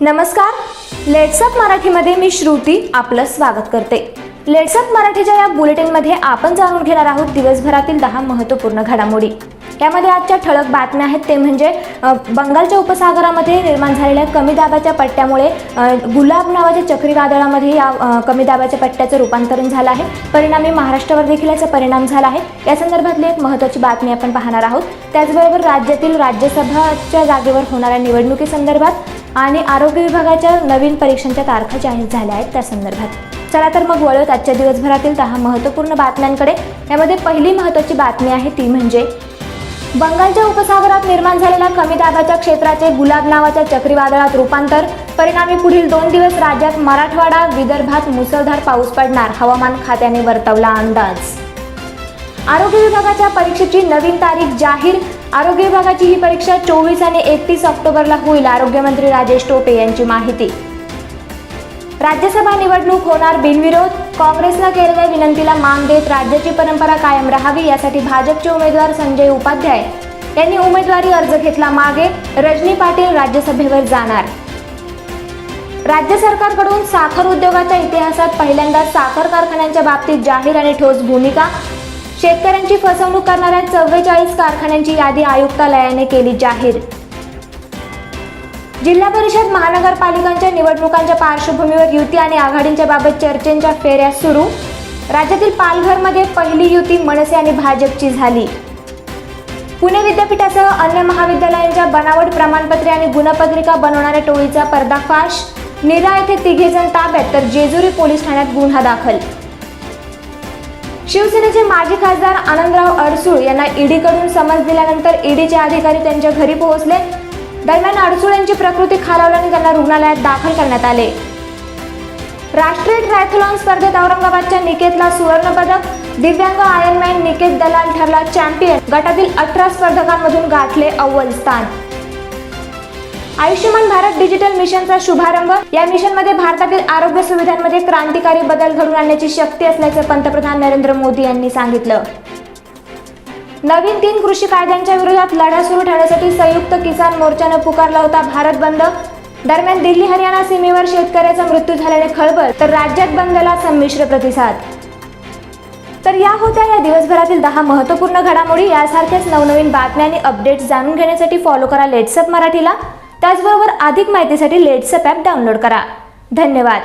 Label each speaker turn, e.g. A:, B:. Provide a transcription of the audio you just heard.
A: नमस्कार. लेट्सअप मराठीमध्ये मी श्रुती आपलं स्वागत करते. लेट्सअप मराठीच्या या बुलेटिनमध्ये आपण जाणून घेणार आहोत दिवसभरातील दहा महत्त्वपूर्ण घडामोडी. यामध्ये आजच्या ठळक बातम्या आहेत ते म्हणजे बंगालच्या उपसागरामध्ये निर्माण झालेल्या कमी दाबाच्या पट्ट्यामुळे गुलाब नावाच्या चक्रीवादळामध्ये या कमी दाबाच्या पट्ट्याचं रूपांतरण झालं आहे. परिणामी महाराष्ट्रावर देखील याचा परिणाम झाला आहे. या संदर्भातली एक महत्त्वाची बातमी आपण पाहणार आहोत. त्याचबरोबर राज्यातील राज्यसभाच्या जागेवर होणाऱ्या निवडणुकीसंदर्भात आणि आरोग्य विभागाच्या नवीन परीक्षांच्या तारखा जाहीर झाल्या आहेत त्या संदर्भात. चला तर मग वळूत आजच्या दिवसभरातील दहा महत्त्वपूर्ण बातम्यांकडे. यामध्ये पहिली महत्त्वाची बातमी आहे ती म्हणजे बंगालच्या उपसागरात निर्माण झालेल्या कमी दाबाच्या क्षेत्राचे गुलाब नावाच्या चक्रीवादळात रूपांतर. परिणामी पुढील दोन दिवस राज्यात मराठवाडा विदर्भात मुसळधार पाऊस पडणार. हवामान खात्याने वर्तवला अंदाज. आरोग्य विभागाच्या परीक्षेची नवीन तारीख जाहीर. आरोग्य विभागाची ही परीक्षा चोवीस आणि एकतीस ऑक्टोबरला होईल आरोग्यमंत्री राजेश टोपे यांची माहिती. राज्यसभा निवडणूक होणार बिनविरोध. काँग्रेसनं केलेल्या विनंतीला मान देत राज्याची परंपरा कायम राहावी यासाठी भाजपचे उमेदवार संजय उपाध्याय यांनी उमेदवारी अर्ज घेतला मागे. रजनी पाटील राज्यसभेवर जाणार. राज्य सरकारकडून साखर उद्योगाच्या इतिहासात पहिल्यांदा साखर कारखान्यांच्या बाबतीत जाहीर आणि ठोस भूमिका. शेतकऱ्यांची फसवणूक करणाऱ्या चव्वेचाळीस कारखान्यांची यादी आयुक्तालयाने केली जाहीर. जिल्हा परिषद महानगरपालिकांच्या निवडणुकांच्या पार्श्वभूमीवर युती आणि आघाडींच्या बाबत चर्चेच्या फेऱ्या सुरू. राज्यातील पालघरमध्ये पहिली युती मनसे आणि भाजपची झाली. पुणे विद्यापीठासह अन्य महाविद्यालयांच्या बनावट प्रमाणपत्रे आणि गुणपत्रिका बनवणाऱ्या टोळीचा पर्दाफाश. निरा येथे तिघेजण ताब्यात तर जेजुरी पोलीस ठाण्यात गुन्हा दाखल. शिवसेनेचे माजी खासदार आनंदराव अडसूळ यांना ईडीकडून समज दिल्यानंतर ईडीचे अधिकारी त्यांच्या घरी पोहोचले. दरम्यान अडसूळ यांची प्रकृती खालावल्याने त्यांना रुग्णालयात दाखल करण्यात आले. राष्ट्रीय ट्रायथलॉन स्पर्धेत औरंगाबादच्या निकेतला सुवर्णपदक दिव्यांग आयर्नमॅन निकेत दलाल ठरला चॅम्पियन गटातील अठरा स्पर्धकांमधून गाठले अव्वल स्थान. आयुष्यमान भारत डिजिटल मिशनचा शुभारंभ. या मिशनमध्ये भारतातील आरोग्य सुविधांमध्ये क्रांतिकारी बदल घडून आणण्याची शक्ती असल्याचे पंतप्रधान नरेंद्र मोदी यांनी सांगितलं. नवीन तीन कृषी कायद्यांच्या विरोधात लढा सुरू ठेवण्यासाठी संयुक्त किसान मोर्चानं पुकारला होता भारत बंद. दरम्यान दिल्ली हरियाणा सीमेवर शेतकऱ्याचा मृत्यू झाल्याने खळबळ तर राज्यात बंदला संमिश्र प्रतिसाद. तर या होत्या या दिवसभरातील दहा महत्त्वपूर्ण घडामोडी यासारख्याच नवनवीन बातम्या आणि अपडेट्स जाणून घेण्यासाठी फॉलो करा लेट्सअप मराठीला. त्याचबरोबर अधिक माहितीसाठी लेट्सअप ॲप डाउनलोड करा. धन्यवाद.